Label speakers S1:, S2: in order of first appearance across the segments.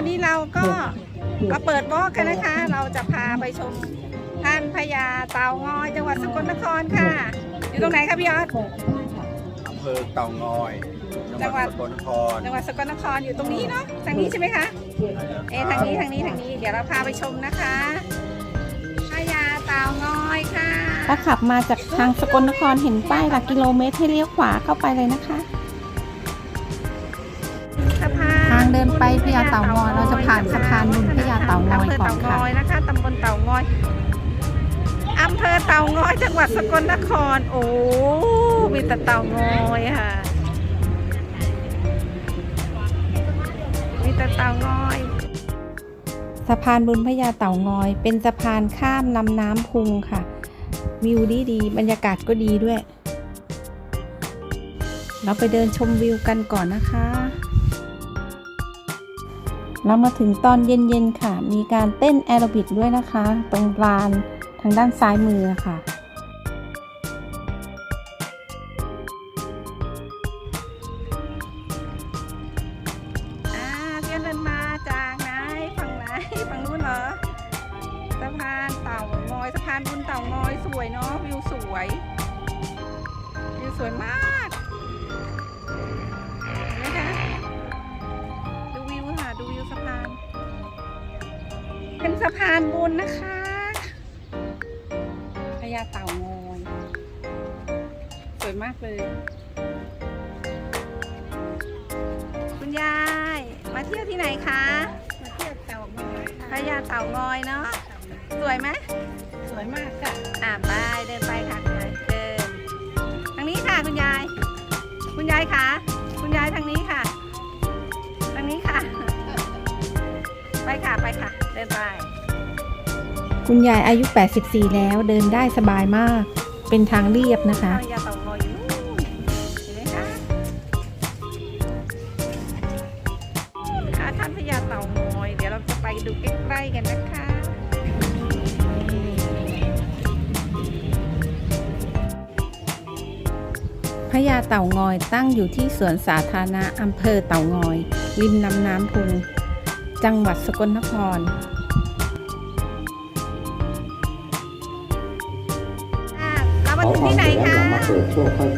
S1: วันนี้เราก็มาเปิดบล็อกกันนะคะ เราจะพาไปชมท่านพญาเต่างอยจังหวัดสกลนครค่ะ อยู่ตรงไหนคะพี่ยอด
S2: อำเภอเต่างอย
S1: จั
S2: จั
S1: ง
S2: ง
S1: ห
S2: ห
S1: วั
S2: วั
S1: ด
S2: ดสกลนคร
S1: จังหวัดสกลนครอยู่ตรงนี้เนาะทางนี้ใช่ไหมคะเอ๊ะทางนี้ทางนี้ทางนี้เดี๋ยวเราพาไปชมนะคะพญาเต่างอยค่ะ
S3: ถ้าขับมาจากทางสกลนครเห็นป้ายหลักกิโลเมตรให้เลี้ยวขวาเข้าไปเลยนะคะ เดินไปพญาเต่างอยเราจะผ่านสะพานบุญพญาเต่างอยก่อนค่ะำ
S1: เภเต่างอยนะคะตำบลเต่างอยอำเภอเต่างอยจังหวัดสกลนคร โอ้มีแต่เต่างอยค่ะมีแต่เต่างอย
S3: สะพานบุญพญาเต่างอย เป็นสะพานข้ามลำน้ำพุงค่ะ วิวดีดีๆบรรยากาศก็ดีด้วย เราไปเดินชมวิวกันก่อนนะคะ เรามาถึงตอนเย็นๆค่ะ มีการเต้นแอโรบิกด้วยนะคะ ตรงลานทางด้านซ้ายมือค่ะ
S1: อาเดินมาจากไหนฝั่งไหนฝั่งนู้นเหรอสะพานเต่างอยสะพานบุญเต่างอยสวยเนาะวิวสวย วิวสวยมาก สะพาน เป็นสะพานบุญนะคะพญาเต่างอยสวยมากเลย คุณยาย มาเที่ยวที่ไหนคะ
S4: มาเที่ยวเต่างอย
S1: พญาเต่างอยเนาะสวยไหม
S4: สวยมากค่ะ
S1: อ่าไปเดินไปค่ะคุณยายเดินทางนี้ค่ะคุณยาย คุณยายคะ ไปค่ะเดินไป
S3: คุณยายอายุ 84 แล้วเดินได้สบายมาก เป็นทางเรียบนะคะ
S1: พญาเต่างอยอยู่นู่นเห็นไหมคะอ่าท่านพญาเต่างอย เดี๋ยวเราจะไปดูใกล้ๆกันนะคะ
S3: พญาเต่างอยตั้งอยู่ที่สวนสาธารณะอำเภอเต่างอย ริมลำน้ำพุง จังหวัดสกลนคร
S1: อ่าเรามาถึงที่ไหนคะ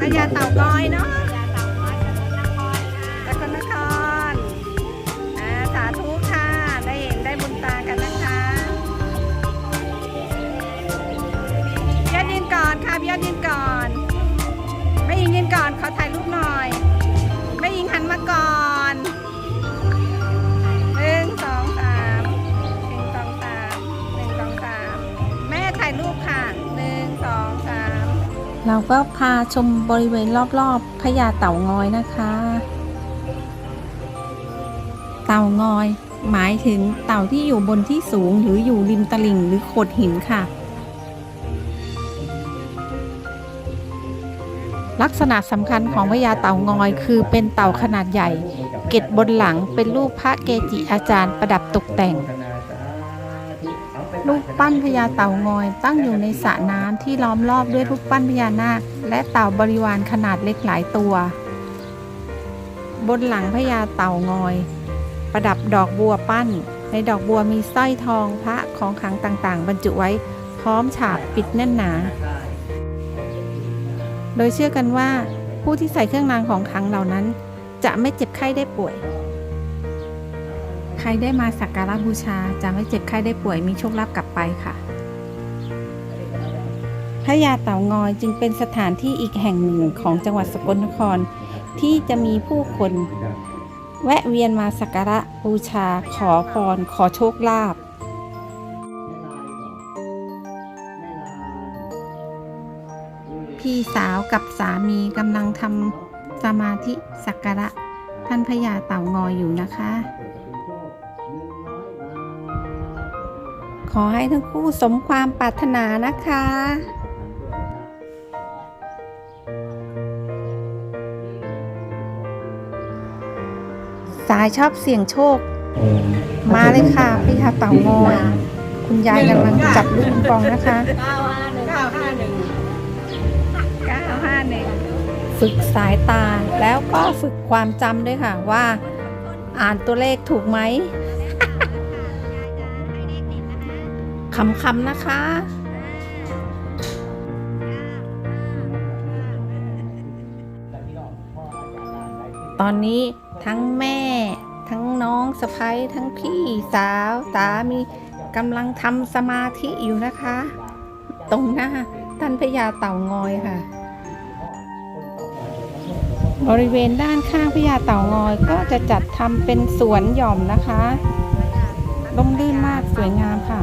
S1: พญาเต่างอยเนาะ เราก็
S3: พาชมบริเวณรอบๆพญาเต่างอยนะคะ เต่างอย หมายถึงเต่าที่อยู่บนที่สูงหรืออยู่ริมตลิ่งหรือโขดหินค่ะ ลักษณะสำคัญของพญาเต่างอย คือเป็นเต่าขนาดใหญ่ เกตบนหลังเป็นรูปพระเกจิอาจารย์ประดับตกแต่ง รูปปั้นพญาเต่างอย ตั้งอยู่ในสระน้ำที่ล้อมรอบด้วยรูปปั้นพญานาค และเต่าบริวารขนาดเล็กหลายตัว บนหลังพญาเต่างอย ประดับดอกบัวปั้น ในดอกบัวมีสร้อยทองพระของขลังต่างๆ บรรจุไว้พร้อมฉาบปิดแน่นหนา โดยเชื่อกันว่าผู้ที่ใส่เครื่องรางของขลังเหล่านั้น จะไม่เจ็บไข้ได้ป่วย ใครได้มาสักการะบูชาจะไม่เจ็บไข้ได้ป่วยมีโชคลาภกลับไปค่ะพระยาเต่างอยจึงเป็นสถานที่อีกแห่งหนึ่งของจังหวัดสกลนคร ที่จะมีผู้คน แวะเวียนมาสักการะบูชา ขอพร ขอโชคลาภพี่สาวกับสามีกำลังทำสมาธิสักการะท่านพญาเต่างอยอยู่นะคะ ขอให้ทั้งคู่สมความปรารถนานะคะสายชอบเสี่ยงโชค มาเลยค่ะพี่ค่ะเต่างอยคุณยายกำลังจับลูกปิงปองนะคะ
S4: เก้าห้าหนึ่งเก้าห้าหนึ่ง
S1: เก้าห้าหนึ่ง
S3: ฝึกสายตาแล้วก็ฝึกความจำด้วยค่ะว่า อ่านตัวเลขถูกไหม คำๆนะคะตอนนี้ทั้งแม่ ทั้งน้องสะพ้ยทั้งพี่สาวสามีกำลังทำสมาธิอยู่นะคะ ตรงหน้าท่านพญาเต่างอยค่ะ บริเวณด้านข้างพญาเต่างอยก็จะจัดทำเป็นสวนหย่อมนะคะร่มรื่นมากสวยงามค่ะ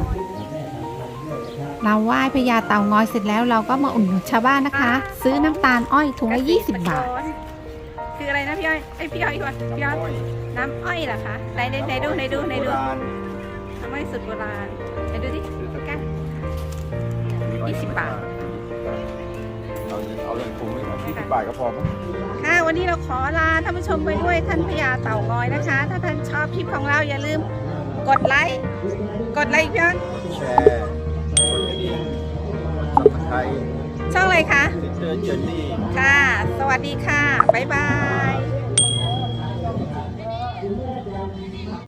S3: เราไหว้พญาเต่างอยเสร็จแล้วเราก็มาอุ่นหนุนชาวบ้านนะคะ ซื้อน้ำตาลอ้อยถุงละ20 บาท
S1: คืออะไรนะพี่อ้อยไอยพี่อ้อยก่อนพี่อ้อยน้ำอ้อยเหรอคะไหนไหนไหนดูไหนดูไหนดู
S2: โบราณ
S1: น้ำอ้อยสุดโบราณไหนดูดิกันยี่สิบบาท
S2: เอาเงินเอาเงินคุ้มไว้ก่อนยี่สิบบาทก็พอมั้ง
S1: ค่ะวันนี้เราขอลาท่านผู้ชมไปด้วยท่านพญาเต่างอยนะคะ ถ้าท่านชอบคลิปของเราอย่าลืม กดไลค์ กดไลค์พี่อ้อ อคะ ค่ะ สวัสดีค่ะ บ๊ายบาย